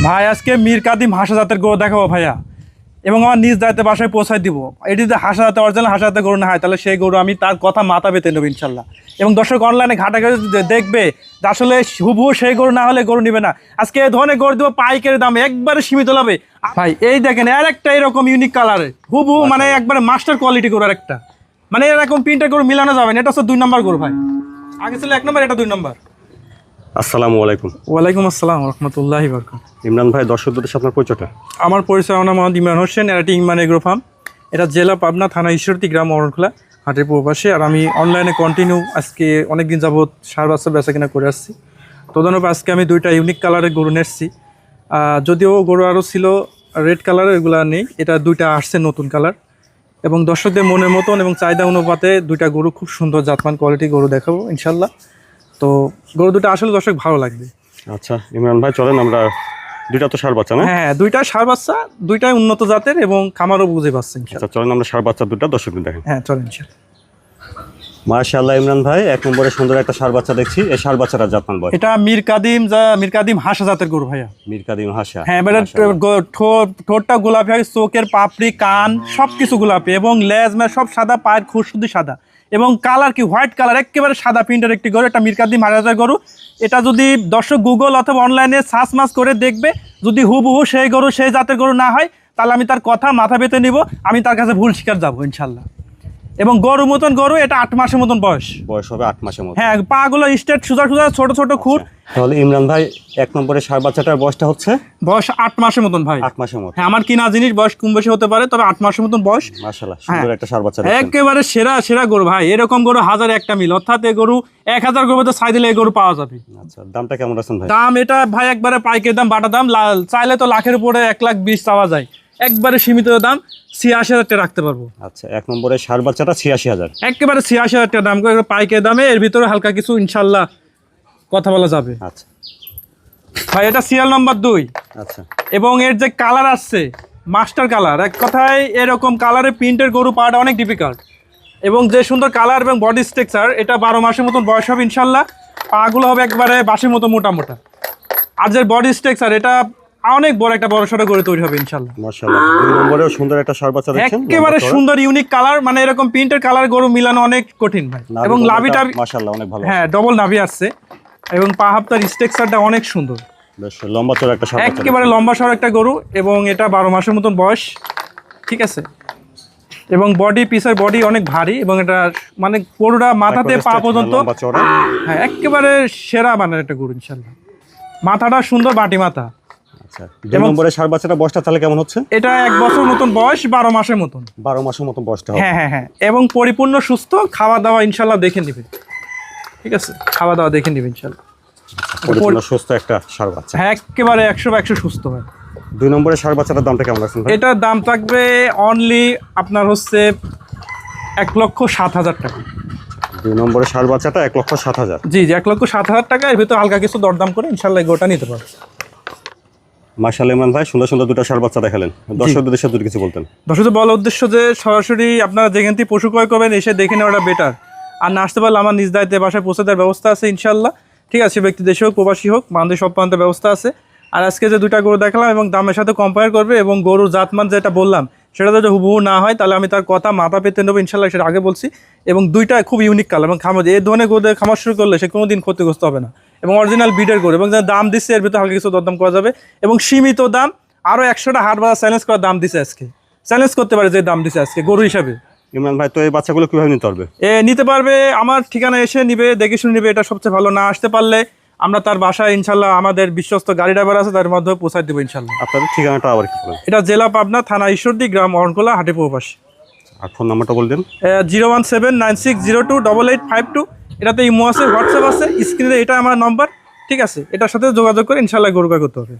ভাই আজকে মীর কাদিম হাসা জাতের গরু দেখাবো ভাইয়া। এবং আমার নিজ দায়িত্বে বাসায় পৌঁছায় দিব। এটি যদি হাসা জাতের অরিজিনাল হাসা জাতের গরু না হয় তাহলে সেই গরু আমি তার কথা মাথা পেতে নেব ইনশাল্লাহ। এবং দর্শক অনলাইনে ঘাটা ঘাটে দেখবে যে আসলে হুবু সেই গরু না হলে গরু নিবে না। আজকে এই ধরনের গরু দেবো পাইকারি দামে একবারে সীমিত লাভে। ভাই এই দেখেন আর একটা এরকম ইউনিক কালারে হুবহু মানে একবারে মাস্টার কোয়ালিটি গরু আর একটা মানে এরকম প্রিন্টের গরু মিলানো যাবে না এটা হচ্ছে দুই নম্বর গরু ভাই। আগে ছিল এক নম্বর এটা দুই নম্বর আসসালামু আলাইকুম। ওয়ালাইকুম আসসালাম রহমতুল্লাহি বরকাত। ইমরান ভাই দর্শকদের সাথে আপনার পরিচয়টা? আমার পরিচয় আমার নাম মোহাম্মদ ইমরান হোসেন এটি ইমান এগ্রো ফার্ম। এটা জেলা পাবনা থানা ঈশ্বরতী গ্রাম অরণখোলা হাটের পূর্বাসে আর আমি অনলাইনে কন্টিনিউ আজকে অনেক দিন যাবৎ সার বাচ্চা বেচা কিনা করে আসছি। তদানুপ আজকে আমি দুইটা ইউনিক কালারের গরু নেসছি যদিও গরু আরও ছিল রেড কালারের এগুলো নেই। এটা দুইটা আসছে নতুন কালার এবং দর্শকদের মনের মতন এবং চাহিদা অনুপাতে দুইটা গরু খুব সুন্দর জাতমান কোয়ালিটি গরু দেখাবো ইনশাল্লাহ। তো গরু দুটো আসলে দর্শক ভালো লাগবে। আচ্ছা ইমরান ভাই চলেন আমরা দুইটা তো সার বাচ্চা না? হ্যাঁ দুইটা সার বাচ্চা দুইটাই উন্নত জাতের এবং খামারও বুঝে পাচ্ছে ইনশাল্লাহ আচ্ছা চলেন আমরা সার বাচ্চা দুটা দর্শকদের দেখেন হ্যাঁ চলেন মাশাআল্লাহ ইমরান ভাই এক নম্বরে সুন্দর একটা সার বাচ্চা দেখছি। এই সার বাচ্চাটা জাতমান বয় এটা মীর কাদিম যা মীর কাদিম হাসা জাতের গরু ভাইয়া। মীর কাদিম হাসা। হ্যাঁ এবারে গো- ঠোঁট ঠোঁটটা গোলাপি হয় চোখের পাপড়ি কান সব কিছু গোলাপি এবং লেজ মেজ সব সাদা পায়ের খুর শুধু সাদা। এবং কালার কি? হোয়াইট কালার, একেবারে সাদা প্রিন্টের একটি গরু, এটা মিরকাদি মারাজার গরু। এটা যদি দর্শক গুগল অথবা অনলাইনে সার্চ মাস করে দেখবে, যদি হুবহু সেই গরু, সেই জাতের গরু না হয়, তাহলে আমি তার কথা মাথা পেতে নিব, আমি তার কাছে ভুল শিকার যাব, ইনশাল্লাহ। এবং গরু মতন গরু এটা আট মাসের মতন বয়স। বয়স হবে আট মাসের মতো হ্যাঁ পা গুলো স্টেট সোজা সোজা ছোট ছোট খুর। তাহলে ইমরান ভাই এক নম্বরে সার বাচ্চাটার বয়সটা হচ্ছে? বয়স আট মাসের মতন ভাই। আট মাসের মতো হ্যাঁ আমার কিনা জিনিস বয়স কম বেশি হতে পারে তবে আট মাসের মতন বয়স। মাশাআল্লাহ সুন্দর একটা সার বাচ্চা একেবারে সেরা সেরা গরু ভাই। এরকম গরু হাজার একটা মিল। অর্থাৎ এই গরু এক হাজার গরু তো চাই দিলে এই গরু পাওয়া যাবে। আচ্ছা দামটা কেমন আছেন ভাই? দাম এটা ভাই একবারে পাইকের দাম বাটা দাম। চাইলে তো লাখের উপরে এক লাখ বিশ চাওয়া যায়। একবারে সীমিত দাম ছিয়াশি হাজার টাকা রাখতে পারব। আচ্ছা এক নম্বরে সার বাচ্চাটা ছিয়াশি হাজার। একেবারে ছিয়াশি হাজার টাকা দাম করে পাইকের দামে এর ভিতরে হালকা কিছু ইনশাল্লাহ কথা বলা যাবে। আচ্ছা। ভাই এটা সিরিয়াল নাম্বার দুই। আচ্ছা। এবং এর যে কালার আসছে মাস্টার কালার এক কথায় এরকম কালারের প্রিন্টের গরু পাওয়াটা অনেক ডিফিকাল্ট এবং যে সুন্দর কালার এবং বডি স্ট্রাকচার এটা বারো মাসের মতন বয়স হবে ইনশাল্লাহ। পাগুলো হবে একবারে বাসের মতো মোটা মোটা। আর যে বডি স্ট্রাকচার এটা অনেক বড় একটা বড় সড়ো করে তৈরি হবে ইনশাল্লাহ মাশাআল্লাহ। দুই নম্বরেও সুন্দর একটা সার বাচ্চা দেখছেন একেবারে সুন্দর ইউনিক কালার মানে এরকম প্রিন্টের কালার গরু মিলানো অনেক কঠিন ভাই। এবং লাভিটা মাশাআল্লাহ অনেক ভালো। হ্যাঁ ডবল নাভি আসছে। এবং পা হাফতার স্ট্রাকচারটা অনেক সুন্দর। বেশ লম্বা চড়া একটা সার একেবারে লম্বা সর একটা গরু এবং এটা বারো মাসের মতন বয়স ঠিক আছে? এবং বডি পিসের বডি অনেক ভারী এবং এটা মানে গরুটা মাথাতে পা পর্যন্ত হ্যাঁ একেবারে সেরা মানের একটা গরু ইনশাল্লাহ মাথাটা সুন্দর বাটি মাথা। আচ্ছা দুই নম্বরে সার বাচ্চাটা বয়সটা তাহলে কেমন হচ্ছে? এটা এক বছর মতন বয়স বারো মাসের মতন। বারো মাসের মতো বয়সটা হবে। হ্যাঁ হ্যাঁ হ্যাঁ। এবং পরিপূর্ণ সুস্থ খাওয়া দাওয়া ইনশাল্লাহ দেখে নেবে। ঠিক আছে? খাওয়া দাওয়া দেখে নেবে ইনশাল্লাহ। পরিপূর্ণ সুস্থ একটা সার বাচ্চা। হ্যাঁ একেবারে একশো সুস্থ হয়। দুই নম্বরে বাচ্চাটার দামটা কেমন এটার দাম থাকবে অনলি আপনার হচ্ছে এক লক্ষ সাত হাজার টাকা। দুই নম্বরে সার বাচ্চাটা এক লক্ষ সাত হাজার। জি জি এক লক্ষ সাত হাজার টাকা। এর ভিতরে হালকা কিছু দরদাম করে ইনশাল্লাহ গোটা নিতে পারবে। মার্শাল ইমরান ভাই সুন্দর সুন্দর দুটো সার বাচ্চা দেখালেন। দর্শকদের সাথে দুটো কিছু বলতেন। দর্শক বলার উদ্দেশ্য যে সরাসরি আপনারা যেখান থেকে পশু ক্রয় করবেন এসে দেখে নেওয়াটা বেটার আর না আসতে পারলে আমার নিজ দায়িত্বে বাসায় পৌঁছে দেওয়ার ব্যবস্থা আছে ইনশাল্লাহ ঠিক আছে ব্যক্তি দেশে হোক প্রবাসী হোক মানুষের সব প্রান্তের ব্যবস্থা আছে। আর আজকে যে দুইটা গরু দেখালাম এবং দামের সাথে কম্পেয়ার করবে এবং গরুর জাতমান যেটা বললাম সেটা যদি হুবহু না হয় তাহলে আমি তার কথা মাথা পেতে নেব ইনশাল্লাহ সেটা আগে বলছি। এবং দুইটা খুব ইউনিক কালার এবং খামার এই ধরনের গরু দিয়ে খামার শুরু করলে সে কোনো দিন ক্ষতিগ্রস্ত হবে না। এবং অরিজিনাল বিডের গরু এবং দাম দিচ্ছে এর ভিতরে হালকা কিছু দরদাম করা যাবে। এবং সীমিত দাম আরও একশোটা হাট বাজার চ্যালেঞ্জ করার দাম দিছে আজকে। চ্যালেঞ্জ করতে পারে যে দাম দিছে আজকে গরু হিসাবে। ইমরান ভাই তো এই বাচ্চাগুলো কীভাবে নিতে পারবে? এ নিতে পারবে আমার ঠিকানা এসে নিবে দেখে শুনে নিবে এটা সবচেয়ে ভালো। না আসতে পারলে আমরা তার বাসায় ইনশাল্লাহ আমাদের বিশ্বস্ত গাড়ি ড্রাইভার আছে তার মাধ্যমে পৌঁছায় দেবো ইনশাল্লাহ। আপনাদের ঠিকানাটা আবার কি এটা জেলা পাবনা থানা ঈশ্বরদী গ্রাম অরণকোলা হাটে পৌপাশ আর ফোন নাম্বারটা বলতেন zero one seven nine six zero two double eight five two. এটাতে ইমো আছে হোয়াটসঅ্যাপ আছে স্ক্রিনে এটা আমার নম্বর ঠিক আছে? এটার সাথে যোগাযোগ করে ইনশাল্লাহ গরু করতে হবে।